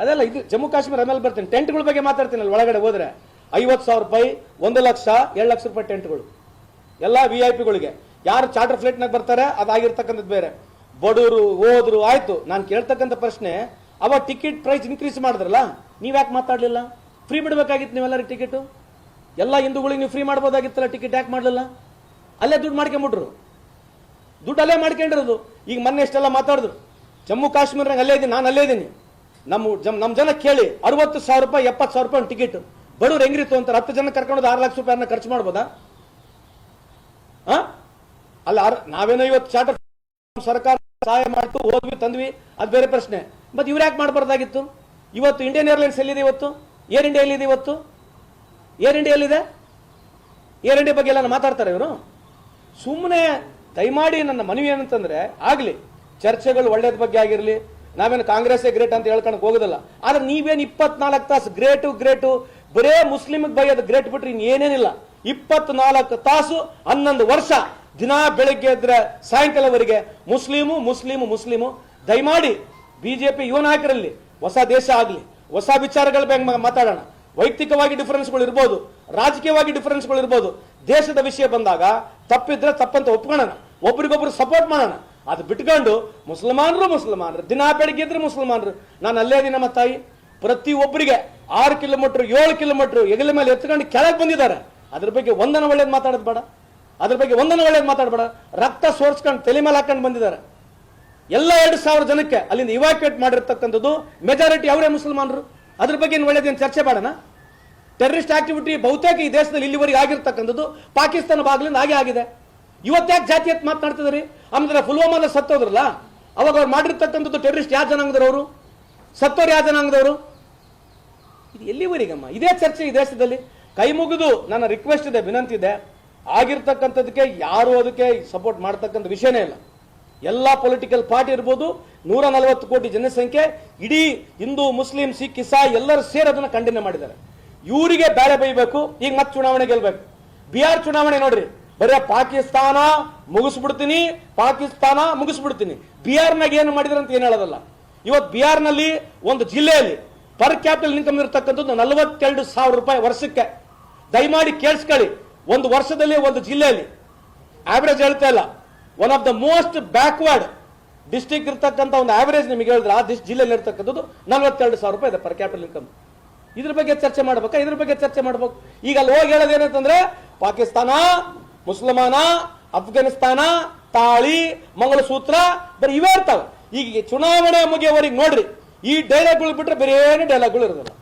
ಅದೆಲ್ಲ ಇದು ಜಮ್ಮು ಕಾಶ್ಮೀರ ಆಮೇಲೆ ಬರ್ತೇನೆ. ಟೆಂಟ್ಗಳ ಬಗ್ಗೆ ಮಾತಾಡ್ತೀನಿ ಅಲ್ಲಿ ಒಳಗಡೆ ಹೋದ್ರೆ. ಐವತ್ತು ಸಾವಿರ ರೂಪಾಯಿ, ಒಂದು ಲಕ್ಷ, ಎರಡು ಲಕ್ಷ ರೂಪಾಯಿ ಟೆಂಟ್ಗಳು. ಎಲ್ಲ ವಿ ಐ ಪಿಗಳಿಗೆ ಯಾರು ಚಾರ್ಟರ್ ಫ್ಲೈಟ್ನಾಗ ಬರ್ತಾರೆ, ಅದಾಗಿರ್ತಕ್ಕಂಥದ್ದು ಬೇರೆ. ಬಡವರು ಹೋದ್ರು ಆಯಿತು. ನಾನು ಕೇಳ್ತಕ್ಕಂಥ ಪ್ರಶ್ನೆ, ಅವ ಟಿಕೆಟ್ ಪ್ರೈಸ್ ಇನ್ಕ್ರೀಸ್ ಮಾಡಿದ್ರಲ್ಲ, ನೀವು ಯಾಕೆ ಮಾತಾಡಲಿಲ್ಲ? ಫ್ರೀ ಬಿಡಬೇಕಾಗಿತ್ತು ನೀವೆಲ್ಲರಿಗೆ ಟಿಕೆಟು ಎಲ್ಲ ಹಿಂದೂಗಳಿಗೆ ನೀವು ಫ್ರೀ ಮಾಡ್ಬೋದಾಗಿತ್ತಲ್ಲ ಟಿಕೆಟ್ ಯಾಕೆ ಮಾಡಲಿಲ್ಲ? ಅಲ್ಲೇ ದುಡ್ಡು ಮಾಡ್ಕೊಂಬಿಟ್ರು. ದುಡ್ಡು ಅಲ್ಲೇ ಮಾಡ್ಕೊಂಡಿರೋದು. ಈಗ ಮೊನ್ನೆ ಇಷ್ಟೆಲ್ಲ ಮಾತಾಡಿದ್ರು. ಜಮ್ಮು ಕಾಶ್ಮೀರ ಅಲ್ಲೇ ಇದ್ದೀನಿ ನಾನು ಅಲ್ಲೇ ಇದ್ದೀನಿ ನಮ್ಮ ಜಮ್ ನಮ್ಮ ಜನ ಕೇಳಿ, ಅರವತ್ತು ಸಾವಿರ ರೂಪಾಯಿ, ಎಪ್ಪತ್ತು ಸಾವಿರ ರೂಪಾಯಿ ಟಿಕೆಟ್ ಬಡವ್ರು ಹೆಂಗಿರಿತು ಅಂತಾರೆ? ಹತ್ತು ಜನ ಕರ್ಕೊಂಡು ಆರು ಲಕ್ಷ ರೂಪಾಯಿನ ಖರ್ಚು ಮಾಡ್ಬೋದಾ? ಅಲ್ಲ ನಾವೇನೋ ಇವತ್ತು ಚಾರ್ಟರ್ ಸರ್ಕಾರ ಸಹಾಯ ಮಾಡ್ತು, ಹೋದ್ವಿ, ತಂದ್ವಿ, ಅದು ಬೇರೆ ಪ್ರಶ್ನೆ. ಮತ್ತೆ ಇವ್ರು ಯಾಕೆ ಮಾಡಬಾರ್ದಾಗಿತ್ತು? ಇವತ್ತು ಇಂಡಿಯನ್ ಏರ್ಲೈನ್ಸ್ ಎಲ್ಲಿದೆ ಇವತ್ತು? ಏರ್ ಇಂಡಿಯಾ ಎಲ್ಲಿದೆ ಇವತ್ತು? ಏರ್ ಇಂಡಿಯಾ ಎಲ್ಲಿದೆ? ಏರ್ ಇಂಡಿಯಾ ಬಗ್ಗೆ ಎಲ್ಲ ಮಾತಾಡ್ತಾರೆ ಇವರು? ಸುಮ್ಮನೆ ದಯಮಾಡಿ ನನ್ನ ಮನವಿ ಏನಂತಂದ್ರೆ ಆಗ್ಲಿ, ಚರ್ಚೆಗಳು ಒಳ್ಳೆಯದ ಬಗ್ಗೆ ಆಗಿರ್ಲಿ ನಾವೇನು ಕಾಂಗ್ರೆಸ್ಸೇ ಗ್ರೇಟ್ ಅಂತ ಹೇಳ್ಕೊಂಡು ಹೋಗೋದಿಲ್ಲ. ಆದ್ರೆ ನೀವೇನು ಇಪ್ಪತ್ನಾಲ್ಕು ತಾಸು ಗ್ರೇಟು ಗ್ರೇಟು ಬರೇ ಮುಸ್ಲಿಮ್ಗೆ ಬೈಯೋದು ಗ್ರೇಟ್ ಬಿಟ್ರೆ ಇನ್ನೇನೇನಿಲ್ಲ. ಇಪ್ಪತ್ನಾಲ್ಕು ತಾಸು ಹನ್ನೊಂದು ವರ್ಷ ದಿನಾ ಬೆಳಿಗ್ಗೆ ಇದ್ರೆ ಸಾಯಂಕಾಲವರೆಗೆ ಮುಸ್ಲಿಮು ಮುಸ್ಲಿಮು ಮುಸ್ಲಿಮು ದಯಮಾಡಿ ಬಿಜೆಪಿ ಯುವ ನಾಯಕರಲ್ಲಿ ಹೊಸ ದೇಶ ಆಗಲಿ, ಹೊಸ ವಿಚಾರಗಳ ಬಗ್ಗೆ ಮಾತಾಡೋಣ. ವೈಯಕ್ತಿಕವಾಗಿ ಡಿಫರೆನ್ಸ್ಗಳು ಇರ್ಬೋದು, ರಾಜಕೀಯವಾಗಿ ಡಿಫರೆನ್ಸ್ಗಳು ಇರ್ಬೋದು, ದೇಶದ ವಿಷಯ ಬಂದಾಗ ತಪ್ಪಿದ್ರೆ ತಪ್ಪಂತ ಒಪ್ಕೊಳ್ಳೋಣ ಒಬ್ರಿಗೊಬ್ರು ಸಪೋರ್ಟ್ ಮಾಡೋಣ. ಅದು ಬಿಟ್ಕೊಂಡು ಮುಸಲ್ಮಾನರು ಮುಸಲ್ಮಾನರು, ದಿನ ಬೆಳಿಗ್ಗೆ ಇದ್ರೆ ಮುಸಲ್ಮಾನರು. ನಾನು ಅಲ್ಲೇ ದಿನ ನಮ್ಮ ತಾಯಿ. ಪ್ರತಿ ಒಬ್ಬರಿಗೆ ಆರು ಕಿಲೋಮೀಟರ್, ಏಳು ಕಿಲೋಮೀಟರ್ ಎಗಲ ಮೇಲೆ ಎತ್ಕೊಂಡು ಕೆಳಗೆ ಬಂದಿದ್ದಾರೆ. ಅದ್ರ ಬಗ್ಗೆ ಒಂದನ ಒಳ್ಳೇದು ಮಾತಾಡೋದು ಬೇಡ. ಅದ್ರ ಬಗ್ಗೆ ಒಂದನ ಒಳ್ಳೇದು ಮಾತಾಡಬೇಡ ರಕ್ತ ಸೋರ್ಸ್ಕೊಂಡು ತಲೆ ಮೇಲೆ ಹಾಕೊಂಡು ಬಂದಿದ್ದಾರೆ. ಎಲ್ಲ ಎರಡು ಸಾವಿರ ಜನಕ್ಕೆ ಅಲ್ಲಿಂದ ಇವಾಕ್ಯೂಟ್ ಮಾಡಿರ್ತಕ್ಕಂಥದ್ದು ಮೆಜಾರಿಟಿ ಅವರೇ ಮುಸಲ್ಮಾನರು. ಅದ್ರ ಬಗ್ಗೆ ಏನು ಒಳ್ಳೇದೇನು ಚರ್ಚೆ ಮಾಡೋಣ ಟೆರರಿಸ್ಟ್ ಆಕ್ಟಿವಿಟಿ ಬಹುತೇಕ ಈ ದೇಶದಲ್ಲಿ ಇಲ್ಲಿವರೆಗೆ ಆಗಿರ್ತಕ್ಕಂಥದ್ದು ಪಾಕಿಸ್ತಾನ ಭಾಗಲಿಂದ ಹಾಗೆ ಆಗಿದೆ. ಇವತ್ತ್ಯಾಕೆ ಜಾತಿ ಎತ್ತು ಮಾತನಾಡ್ತಿದ್ರಿ ಆಮೇಲೆ ಪುಲ್ವಾಮಾದ ಸತ್ತೋದ್ರಲ್ಲ? ಅವಾಗ ಅವ್ರು ಮಾಡಿರ್ತಕ್ಕಂಥದ್ದು ಟೆರರಿಸ್ಟ್ ಯಾವ ಜನಾಂಗದವರು ಸತ್ತೋರು ಯಾವ ಜನಾಂಗದವರು? ಇದು ಎಲ್ಲಿವರೆಗಮ್ಮ? ಇದೇ ಚರ್ಚೆ ಈ ದೇಶದಲ್ಲಿ. ಕೈ ಮುಗಿದು ನನ್ನ ರಿಕ್ವೆಸ್ಟ್ ಇದೆ, ವಿನಂತಿ ಇದೆ. ಆಗಿರ್ತಕ್ಕಂಥದಕ್ಕೆ ಯಾರು ಅದಕ್ಕೆ ಸಪೋರ್ಟ್ ಮಾಡ್ತಕ್ಕಂಥ ವಿಷಯನೇ ಇಲ್ಲ. ಎಲ್ಲ ಪೊಲಿಟಿಕಲ್ ಪಾರ್ಟಿ ಇರ್ಬೋದು, ನೂರ ನಲವತ್ತು ಕೋಟಿ ಜನಸಂಖ್ಯೆ, ಇಡೀ ಹಿಂದೂ, ಮುಸ್ಲಿಂ, ಸಿಖ್ ಇಸಾ ಎಲ್ಲರೂ ಸೇರಿ ಅದನ್ನು ಖಂಡನೆ ಮಾಡಿದ್ದಾರೆ. ಇವರಿಗೆ ಬೇರೆ ಬೈಬೇಕು, ಈಗ ಮತ್ತೆ ಚುನಾವಣೆ ಗೆಲ್ಲಬೇಕು ಬಿಹಾರ್ ಚುನಾವಣೆ ನೋಡ್ರಿ. ಬರೀ ಪಾಕಿಸ್ತಾನ ಮುಗಿಸ್ಬಿಡ್ತೀನಿ ಪಾಕಿಸ್ತಾನ ಮುಗಿಸ್ಬಿಡ್ತೀನಿ. ಬಿಹಾರ್ನಾಗ ಏನು ಮಾಡಿದ್ರು ಅಂತ ಏನು ಹೇಳೋದಲ್ಲ. ಇವತ್ತು ಬಿಹಾರ್ನಲ್ಲಿ ಒಂದು ಜಿಲ್ಲೆಯಲ್ಲಿ ಪರ್ ಕ್ಯಾಪಿಟಲ್ ಇನ್ಕಮ್ ಇರತಕ್ಕಂಥದ್ದು ನಲವತ್ತೆರಡು ಸಾವಿರ ರೂಪಾಯಿ ವರ್ಷಕ್ಕೆ. ದಯಮಾಡಿ ಕೇಳಿಸ್ಕೊಳ್ಳಿ, ಒಂದು ವರ್ಷದಲ್ಲಿ ಒಂದು ಜಿಲ್ಲೆಯಲ್ಲಿ ಆವರೇಜ್ ಹೇಳ್ತಾ ಇಲ್ಲ one of the most backward district ಇರ್ತಕ್ಕಂಥ ಒಂದು ಆವರೇಜ್ ನಿಮಗೆ ಹೇಳಿದ್ರೆ ಆ ದಿಸ್ ಜಿಲ್ಲೆಯಲ್ಲಿ ಇರ್ತಕ್ಕಂಥದ್ದು ನಲವತ್ತೆರಡು ಸಾವಿರ ರೂಪಾಯಿ ಇದೆ ಪರ್ ಕ್ಯಾಪಿಟಲ್ ಇನ್ಕಮ್ ಇದ್ರ ಬಗ್ಗೆ ಚರ್ಚೆ ಮಾಡ್ಬೇಕಾ? ಇದ್ರ ಬಗ್ಗೆ ಚರ್ಚೆ ಮಾಡ್ಬೇಕು. ಈಗ ಅಲ್ಲಿ ಹೋಗಿ ಹೇಳೋದೇನಂತಂದ್ರೆ ಪಾಕಿಸ್ತಾನ ಮುಸಲ್ಮಾನ, ಅಫ್ಘಾನಿಸ್ತಾನ, ತಾಳಿ, ಮಂಗಳಸೂತ್ರ, ಬರೀ ಇವೇ ಇರ್ತಾವೆ. ಈಗ ಚುನಾವಣೆ ಮುಗಿಯವರಿಗೆ ನೋಡ್ರಿ, ಈ ಡೈಲಾಗ್ಗಳು ಬಿಟ್ರೆ ಬೇರೆ ಡೈಲಾಗ್ಗಳು ಇರೋದಿಲ್ಲ.